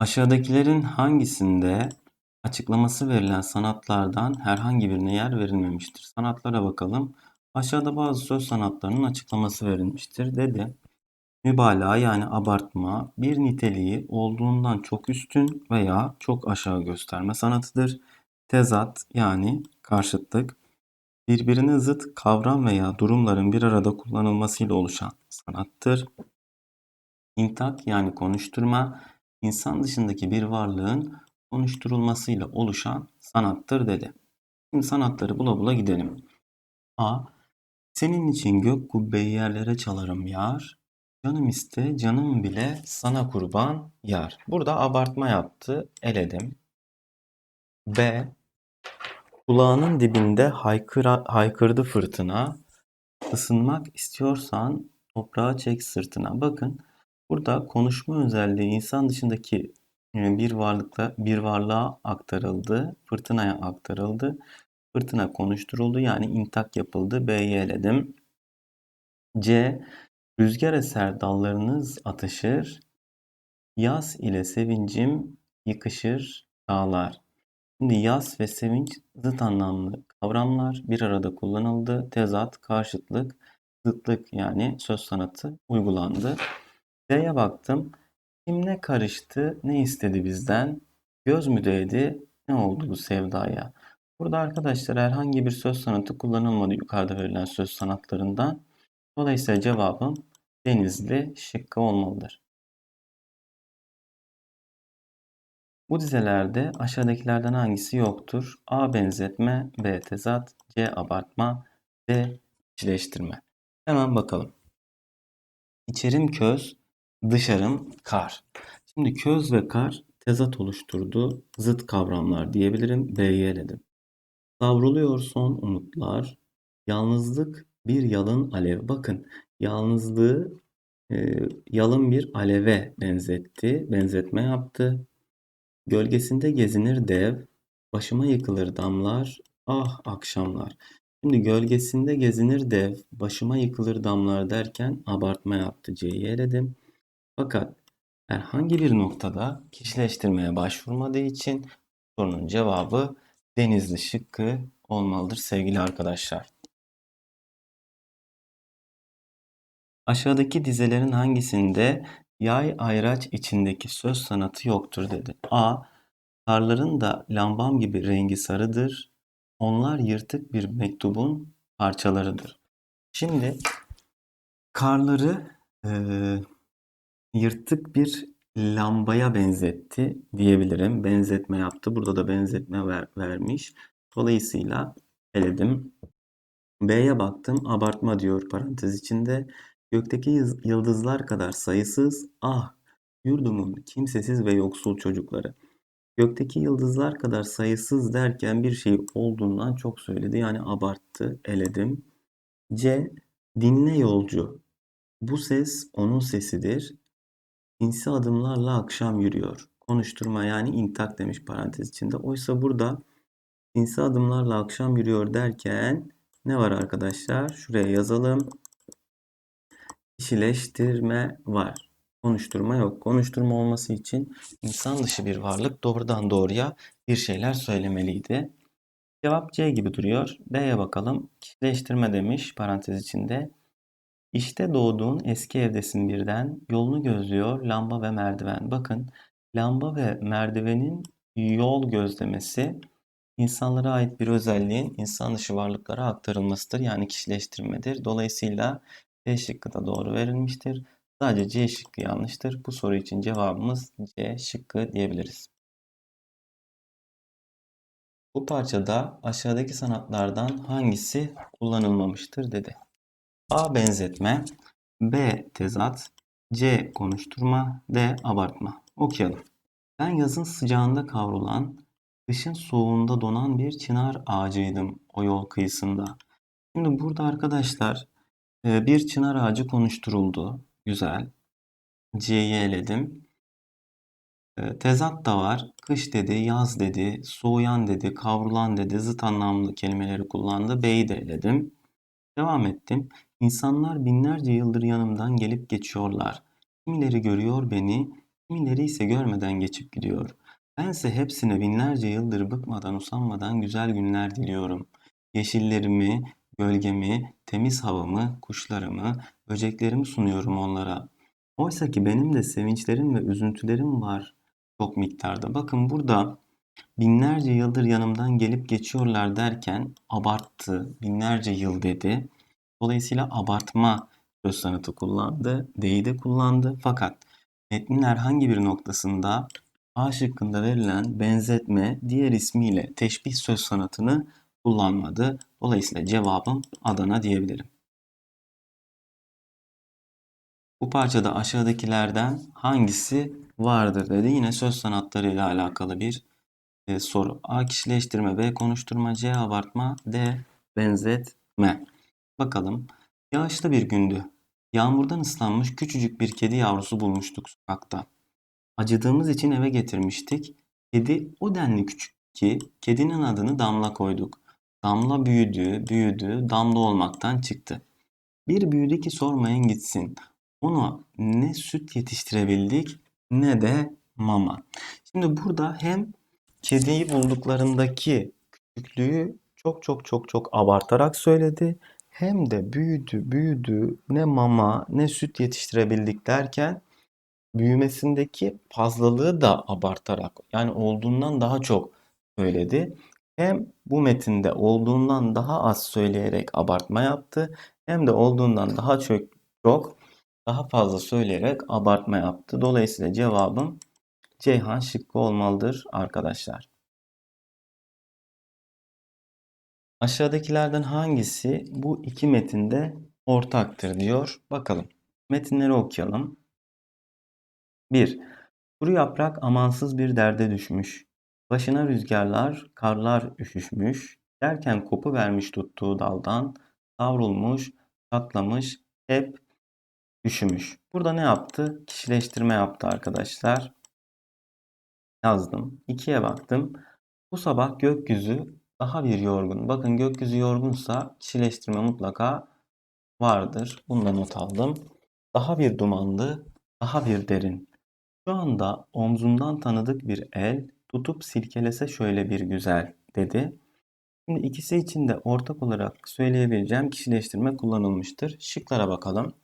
Aşağıdakilerin hangisinde açıklaması verilen sanatlardan herhangi birine yer verilmemiştir? Sanatlara bakalım. Aşağıda bazı söz sanatlarının açıklaması verilmiştir dedi. Mübalağa yani abartma bir niteliği olduğundan çok üstün veya çok aşağı gösterme sanatıdır. Tezat yani karşıtlık birbirine zıt kavram veya durumların bir arada kullanılmasıyla oluşan sanattır. İntak yani konuşturma insan dışındaki bir varlığın konuşturulmasıyla oluşan sanattır dedi. Şimdi sanatları bula bula gidelim. A. Senin için gök kubbeyi yerlere çalarım yar. Canım iste canım bile sana kurban yar. Burada abartma yaptı. Eledim. B. Kulağının dibinde haykıra, haykırdı fırtına. Isınmak istiyorsan toprağa çek sırtına. Bakın burada konuşma özelliği insan dışındaki e, bir varlıkla bir varlığa aktarıldı. Fırtınaya aktarıldı. Fırtına konuşturuldu yani intak yapıldı. B'yi eledim. C. Rüzgar eser dallarınız atışır. Yaz ile sevincim yıkışır dağlar. Şimdi yaz ve sevinç zıt anlamlı kavramlar bir arada kullanıldı. Tezat, karşıtlık, zıtlık yani söz sanatı uygulandı. D'ye baktım. Kim ne karıştı, ne istedi bizden? Göz mü değdi, ne oldu bu sevdaya? Burada arkadaşlar herhangi bir söz sanatı kullanılmadı yukarıda verilen söz sanatlarından. Dolayısıyla cevabım Denizli şıkkı olmalıdır. Bu dizelerde aşağıdakilerden hangisi yoktur? A. Benzetme, B. Tezat, C. Abartma, D. İçleştirme. Hemen bakalım. İçerim köz, dışarım kar. Şimdi köz ve kar tezat oluşturdu. Zıt kavramlar diyebilirim. B'yi eledim. Savruluyor son umutlar. Yalnızlık bir yalın alev. Bakın yalnızlığı e, yalın bir aleve benzetti. Benzetme yaptı. Gölgesinde gezinir dev, başıma yıkılır damlar, ah akşamlar. Şimdi gölgesinde gezinir dev, başıma yıkılır damlar derken abartma yaptı. C'yi eledim. Fakat herhangi bir noktada kişileştirmeye başvurmadığı için sorunun cevabı Denizli şıkkı olmalıdır sevgili arkadaşlar. Aşağıdaki dizelerin hangisinde yay ayraç içindeki söz sanatı yoktur dedi. A. Karların da lambam gibi rengi sarıdır. Onlar yırtık bir mektubun parçalarıdır. Şimdi karları e, yırtık bir lambaya benzetti diyebilirim. Benzetme yaptı. Burada da benzetme ver, vermiş. Dolayısıyla eledim. B'ye baktım. Abartma diyor parantez içinde. Gökteki yıldızlar kadar sayısız. Ah yurdumun kimsesiz ve yoksul çocukları. Gökteki yıldızlar kadar sayısız derken bir şey olduğundan çok söyledi. Yani abarttı, eledim. C. Dinle yolcu. Bu ses onun sesidir. İnsi adımlarla akşam yürüyor. Konuşturma yani intak demiş parantez içinde. Oysa burada insi adımlarla akşam yürüyor derken ne var arkadaşlar? Şuraya yazalım. Kişileştirme var. Konuşturma yok. Konuşturma olması için insan dışı bir varlık doğrudan doğruya bir şeyler söylemeliydi. Cevap C gibi duruyor. D'ye bakalım. Kişileştirme demiş parantez içinde. İşte doğduğun eski evdesin birden. Yolunu gözlüyor lamba ve merdiven. Bakın lamba ve merdivenin yol gözlemesi insanlara ait bir özelliğin insan dışı varlıklara aktarılmasıdır. Yani kişileştirmedir. Dolayısıyla D şıkkı da doğru verilmiştir. Sadece C şıkkı yanlıştır. Bu soru için cevabımız C şıkkı diyebiliriz. Bu parçada aşağıdaki sanatlardan hangisi kullanılmamıştır dedi. A. Benzetme B. Tezat C. Konuşturma D. Abartma. Okuyalım. Ben yazın sıcağında kavrulan, kışın soğuğunda donan bir çınar ağacıydım o yol kıyısında. Şimdi burada arkadaşlar e, bir çınar ağacı konuşturuldu. Güzel. C'yi eledim. E, tezat da var. Kış dedi, yaz dedi, soğuyan dedi, kavrulan dedi, zıt anlamlı kelimeleri kullandı. B'yi de eledim. Devam ettim. İnsanlar binlerce yıldır yanımdan gelip geçiyorlar. Kimileri görüyor beni, kimileri ise görmeden geçip gidiyor. Bense hepsine binlerce yıldır bıkmadan usanmadan güzel günler diliyorum. Yeşillerimi, gölgemi, temiz havamı, kuşlarımı, böceklerimi sunuyorum onlara. Oysa ki benim de sevinçlerim ve üzüntülerim var çok miktarda. Bakın burada binlerce yıldır yanımdan gelip geçiyorlar derken abarttı. Binlerce yıl dedi. Dolayısıyla abartma söz sanatı kullandı. D'yi de kullandı. Fakat metnin herhangi bir noktasında A şıkkında verilen benzetme diğer ismiyle teşbih söz sanatını kullanmadı. Dolayısıyla cevabım Adana diyebilirim. Bu parçada aşağıdakilerden hangisi vardır dedi. Yine söz sanatları ile alakalı bir e, soru. A kişileştirme, B konuşturma, C abartma, D benzetme. Bakalım. Yağışlı bir gündü. Yağmurdan ıslanmış küçücük bir kedi yavrusu bulmuştuk sokakta. Acıdığımız için eve getirmiştik. Kedi o denli küçük ki kedinin adını Damla koyduk. Damla büyüdü, büyüdü, damla olmaktan çıktı. Bir büyüdü ki sormayın gitsin. Ona ne süt yetiştirebildik ne de mama. Şimdi burada hem kediyi bulduklarındaki küçüklüğü çok çok çok çok abartarak söyledi. Hem de büyüdü, büyüdü, ne mama ne süt yetiştirebildik derken büyümesindeki fazlalığı da abartarak yani olduğundan daha çok söyledi. Hem bu metinde olduğundan daha az söyleyerek abartma yaptı hem de olduğundan daha çok çok daha fazla söyleyerek abartma yaptı. Dolayısıyla cevabım Ceyhan şıkkı olmalıdır arkadaşlar. Aşağıdakilerden hangisi bu iki metinde ortaktır diyor. Bakalım. Metinleri okuyalım. 1. Kuru yaprak amansız bir derde düşmüş. Başına rüzgarlar, karlar üşüşmüş. Derken kopu vermiş tuttuğu daldan savrulmuş, çatlamış, hep üşümüş. Burada ne yaptı? Kişileştirme yaptı arkadaşlar. Yazdım. 2'ye baktım. Bu sabah gökyüzü daha bir yorgun. Bakın gökyüzü yorgunsa kişileştirme mutlaka vardır. Bunu da not aldım. Daha bir dumanlı, daha bir derin. Şu anda omzundan tanıdık bir el tutup silkelese şöyle bir güzel dedi. Şimdi ikisi için de ortak olarak söyleyebileceğim kişileştirme kullanılmıştır. Şıklara bakalım.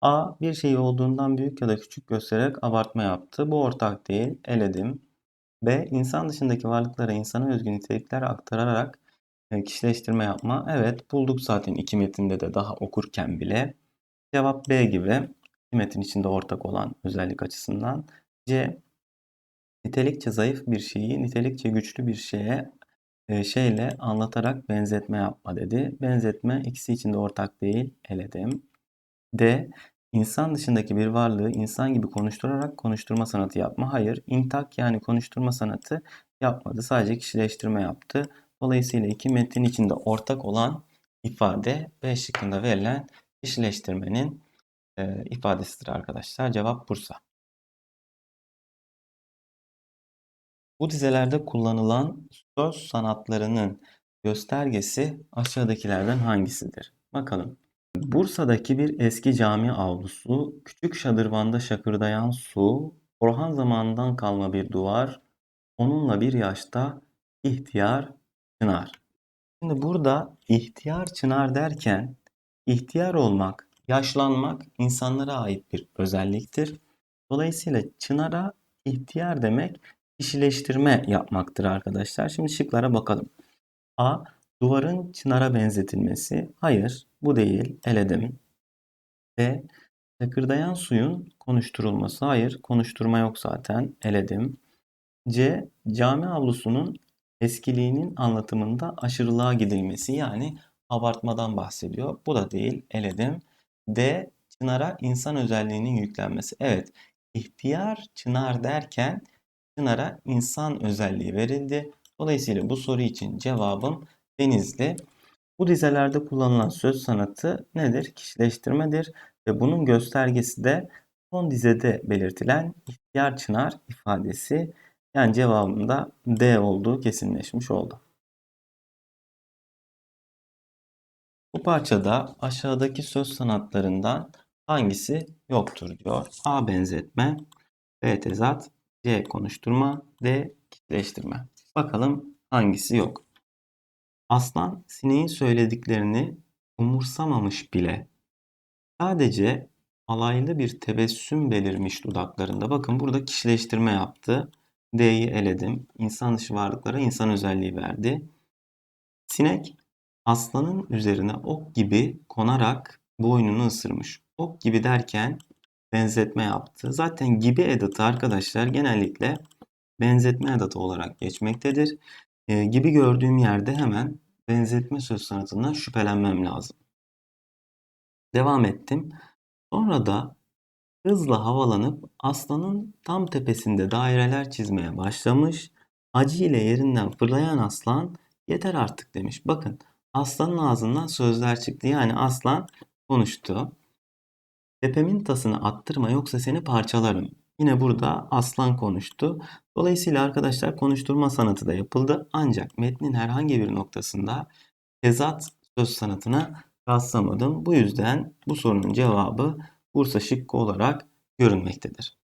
A bir şeyi olduğundan büyük ya da küçük göstererek abartma yaptı. Bu ortak değil. Eledim. B. insan dışındaki varlıklara insana özgü nitelikler aktararak e, kişileştirme yapma. Evet bulduk zaten iki metinde de daha okurken bile. Cevap B gibi. İki metin içinde ortak olan özellik açısından. C. Nitelikçe zayıf bir şeyi nitelikçe güçlü bir şeye e, şeyle anlatarak benzetme yapma dedi. Benzetme ikisi için de ortak değil. Eledim. D. İnsan dışındaki bir varlığı insan gibi konuşturarak konuşturma sanatı yapma. Hayır, intak yani konuşturma sanatı yapmadı. Sadece kişileştirme yaptı. Dolayısıyla iki metin içinde ortak olan ifade B şıkkında verilen kişileştirmenin e, ifadesidir arkadaşlar. Cevap Bursa. Bu dizelerde kullanılan söz sanatlarının göstergesi aşağıdakilerden hangisidir? Bakalım. Bursa'daki bir eski cami avlusu, küçük şadırvanda şakırdayan su, Orhan zamanından kalma bir duvar, onunla bir yaşta ihtiyar çınar. Şimdi burada ihtiyar çınar derken ihtiyar olmak, yaşlanmak insanlara ait bir özelliktir. Dolayısıyla çınara ihtiyar demek kişileştirme yapmaktır arkadaşlar. Şimdi şıklara bakalım. A. Duvarın çınara benzetilmesi. Hayır, bu değil. Eledim. B. Takırdayan suyun konuşturulması. Hayır, konuşturma yok zaten. Eledim. C. Cami avlusunun eskiliğinin anlatımında aşırılığa gidilmesi yani abartmadan bahsediyor. Bu da değil. Eledim. D. Çınara insan özelliğinin yüklenmesi. Evet, ihtiyar çınar derken Çınar'a insan özelliği verildi. Dolayısıyla bu soru için cevabım Denizli. Bu dizelerde kullanılan söz sanatı nedir? Kişileştirmedir ve bunun göstergesi de son dizede belirtilen ihtiyar çınar ifadesi. Yani cevabımda D olduğu kesinleşmiş oldu. Bu parçada aşağıdaki söz sanatlarından hangisi yoktur diyor. A benzetme, B. Tezat. C. Konuşturma. D. Kişileştirme. Bakalım hangisi yok. Aslan sineğin söylediklerini umursamamış bile. Sadece alaylı bir tebessüm belirmiş dudaklarında. Bakın burada kişileştirme yaptı. D'yi eledim. İnsan dışı varlıklara insan özelliği verdi. Sinek aslanın üzerine ok gibi konarak boynunu ısırmış. Ok gibi derken benzetme yaptı. Zaten gibi edatı arkadaşlar genellikle benzetme edatı olarak geçmektedir. E, gibi gördüğüm yerde hemen benzetme söz sanatından şüphelenmem lazım. Devam ettim. Sonra da hızla havalanıp aslanın tam tepesinde daireler çizmeye başlamış. Acı yerinden fırlayan aslan yeter artık demiş. Bakın aslanın ağzından sözler çıktı. Yani aslan konuştu. Tepemin tasını attırma yoksa seni parçalarım. Yine burada aslan konuştu. Dolayısıyla arkadaşlar konuşturma sanatı da yapıldı. Ancak metnin herhangi bir noktasında tezat söz sanatına rastlamadım. Bu yüzden bu sorunun cevabı Bursa şıkkı olarak görünmektedir.